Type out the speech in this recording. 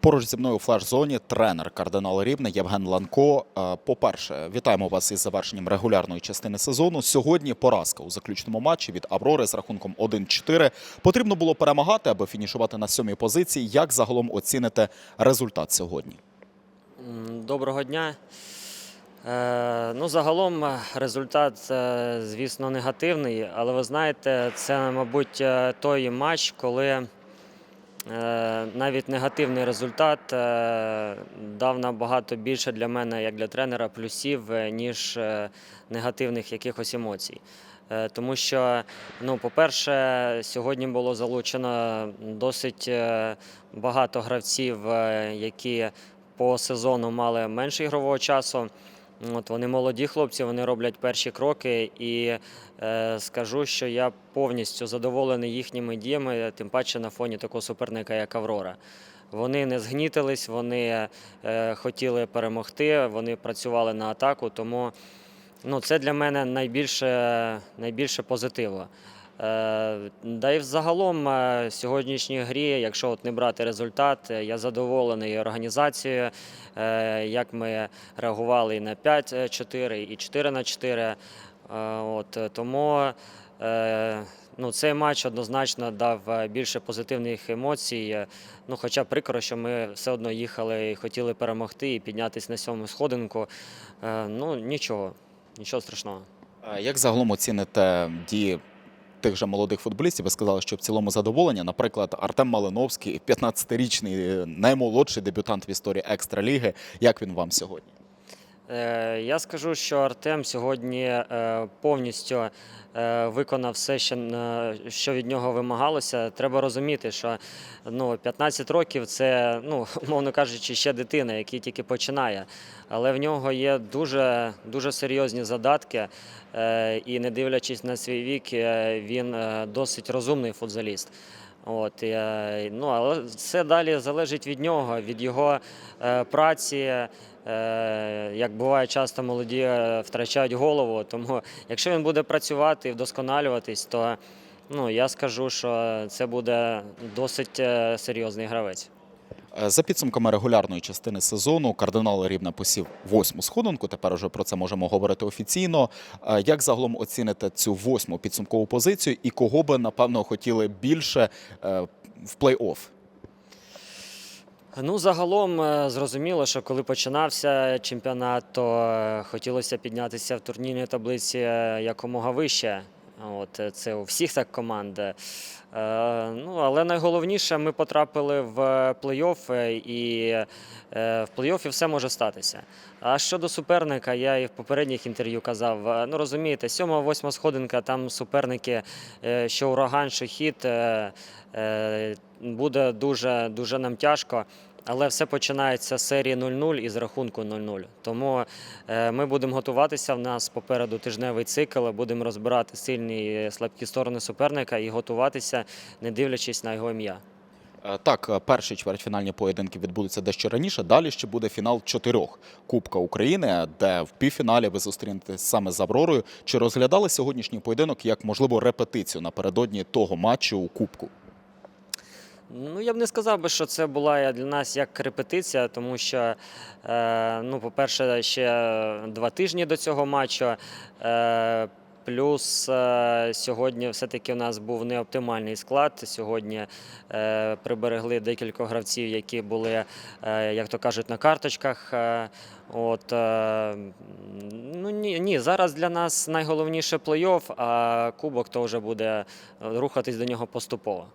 Поруч зі мною у флеш-зоні тренер кардинал Рівне Євген Ланко. Е, По-перше, вітаємо вас із завершенням регулярної частини сезону. Сьогодні поразка у заключному матчі від Аврори з рахунком 1-4. Потрібно було перемагати, аби фінішувати на сьомій позиції. Як загалом оціните результат сьогодні? Доброго дня. Е, ну, загалом е, результат, звісно, негативний, але ви знаєте, це, мабуть, той матч, коли навіть негативний результат е, дав набагато більше для мене, як для тренера, плюсів, е, ніж е, негативних якихось емоцій. Е, Тому що, ну, по-перше, сьогодні було залучено досить е, багато гравців, е, які по сезону мали менше ігрового часу. От вони молоді хлопці, вони роблять перші кроки, і е, скажу, що я повністю задоволений їхніми діями, тим паче на фоні такого суперника, як Аврора. Вони не згнітились, вони е, хотіли перемогти, вони працювали на атаку, тому ну, це для мене найбільше, найбільше позитиву. Е, Да і взагалом е, в сьогоднішній грі, якщо от не брати результат, е, я задоволений організацією, е, як ми реагували і на 5-4, і 4 на 4. Е, От, е, тому е, ну, цей матч однозначно дав е, більше позитивних емоцій. Е, Ну, хоча прикро, що ми все одно їхали і хотіли перемогти і піднятися на сьому сходинку. Е, Ну, нічого, нічого страшного. Е, Як загалом оціните дії тих же молодих футболістів? Ви сказали, що в цілому задоволення. Наприклад, Артем Малиновський, 15-річний, е, наймолодший дебютант в історії екстраліги. Як він вам сьогодні? Е, Я скажу, що Артем сьогодні е, повністю е, виконав все, що, від нього вимагалося. Треба розуміти, що ну, 15 років це, ну, умовно кажучи, ще дитина, який тільки починає. Але в нього є дуже, дуже серйозні задатки, і не дивлячись на свій вік, він досить розумний футзаліст. От, е, ну, але все далі залежить від нього, від його е, праці. Е, як буває, часто молоді е, втрачають голову. Тому якщо він буде працювати і вдосконалюватись, то ну, я скажу, що це буде досить е, серйозний гравець. Е, За підсумками регулярної частини сезону, кардинал Рівне посів восьму сходинку. Тепер уже про це можемо говорити офіційно. Е, Як загалом оціните цю восьму підсумкову позицію і кого би напевно хотіли більше е, в плей-офф? Ну, загалом зрозуміло, що коли починався чемпіонат, то хотілося піднятися в турнірній таблиці якомога вище. От е, це у всіх так команд. Е, Ну, але найголовніше, ми потрапили в плей-офф, е, і е, в плей-оффі все може статися. А щодо суперника, я і в попередніх інтерв'ю казав: е, ну розумієте, сьома, восьма сходинка, там суперники, е, що ураган, що хід, е, е, буде дуже, дуже нам тяжко. Але все починається з серії 0-0 і з рахунку 0-0. Тому е, ми будемо готуватися. В нас попереду тижневий цикл. Будемо розбирати сильні і слабкі сторони суперника і готуватися, не дивлячись на його ім'я. Е, Так, е, перші чвертьфінальні поєдинки відбудуться дещо раніше. Далі ще буде фінал чотирьох Кубка України, де в півфіналі ви зустрінетесь саме з Авророю. Чи розглядали сьогоднішній поєдинок як можливо репетицію напередодні того матчу у Кубку? Ну, я б не сказав би, що це була для нас як репетиція, тому що, е, ну, по-перше, ще два тижні до цього матчу. Е, Плюс е, сьогодні все-таки у нас був неоптимальний склад. Сьогодні приберегли декілька гравців, які були, як то кажуть, на карточках. От, ну, ні, ні, зараз для нас найголовніше плей-офф, а кубок то вже буде рухатись до нього поступово.